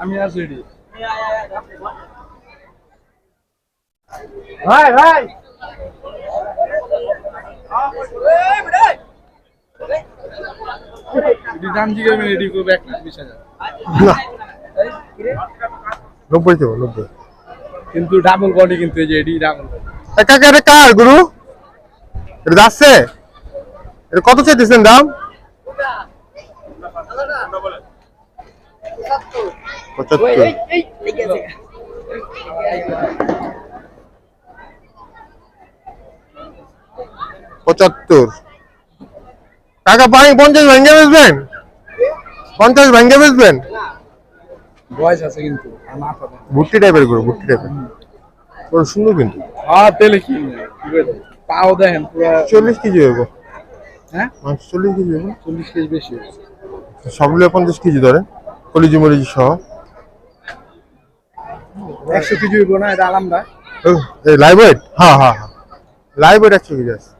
আমি আছি রেডি ভাই ভাই দাম জিজ্ঞেস রেডি করবে এক লাখ বিশ হাজার নব্বই দেবো নব্বই কিন্তু ডাবল বডি কিন্তু এই যে এডি ডাবল এ কাকা কার গুরু এটা যাচ্ছে এটা কত চাইতেছেন দাম পঁচাত্তর পঁচাত্তর। টাকা পানি পঞ্চাশ ভেঙে বেচবেন? পঞ্চাশ ভেঙে বেচবেন? বয়স আছে কিন্তু ভুট্টি টাইপের গরু ভুট্টি টাইপের। বড় সুন্দর কিন্তু। হ্যাঁ তেলে কি? পাও দেখেন পুরো চল্লিশ কেজি হইব। হ্যাঁ? চল্লিশ কেজি চল্লিশ কেজি বেশি। সবগুলো পঞ্চাশ কেজি ধরে কলিজি মরিজি সহ। একশো কেজি হইব না এটা আলামটা এই লাইভ ওয়েট হ্যাঁ হ্যাঁ হ্যাঁ। লাইভ ওয়েট একশো কেজি আছে।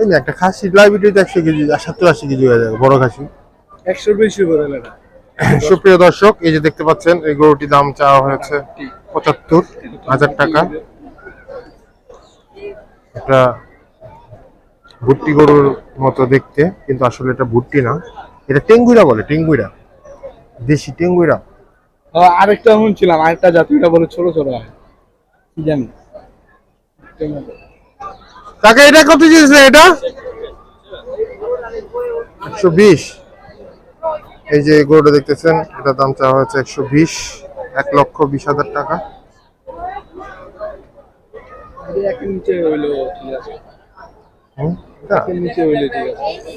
এই একটা খাসি ওয়েট একশো কেজি সত্তর আশি কেজি হয়ে যাবে বড় খাসি। একশো বেশি সুপ্রিয় দর্শক এই যে দেখতে পাচ্ছেন এই গরুটির দাম চাওয়া হয়েছে পঁচাত্তর হাজার টাকা। এটা ভুট্টি গরুর মতো দেখতে কিন্তু আসলে এটা ভুট্টি না। এটা টেঙ্গুইরা বলে টেঙ্গুইরা। দেশি টেঙ্গুইরা। আরেকটা শুনছিলাম আরেকটা জাতিটা বলে ছোট ছোট হয়। কি জানি? কাকা এটা কত দিয়েছে এটা? একশো বিশ। এই যে গরুটা দেখতেছেন এটা দাম চাওয়া হয়েছে একশো বিশ এক লক্ষ বিশ হাজার টাকা। হইল নিচে ঠিক আছে।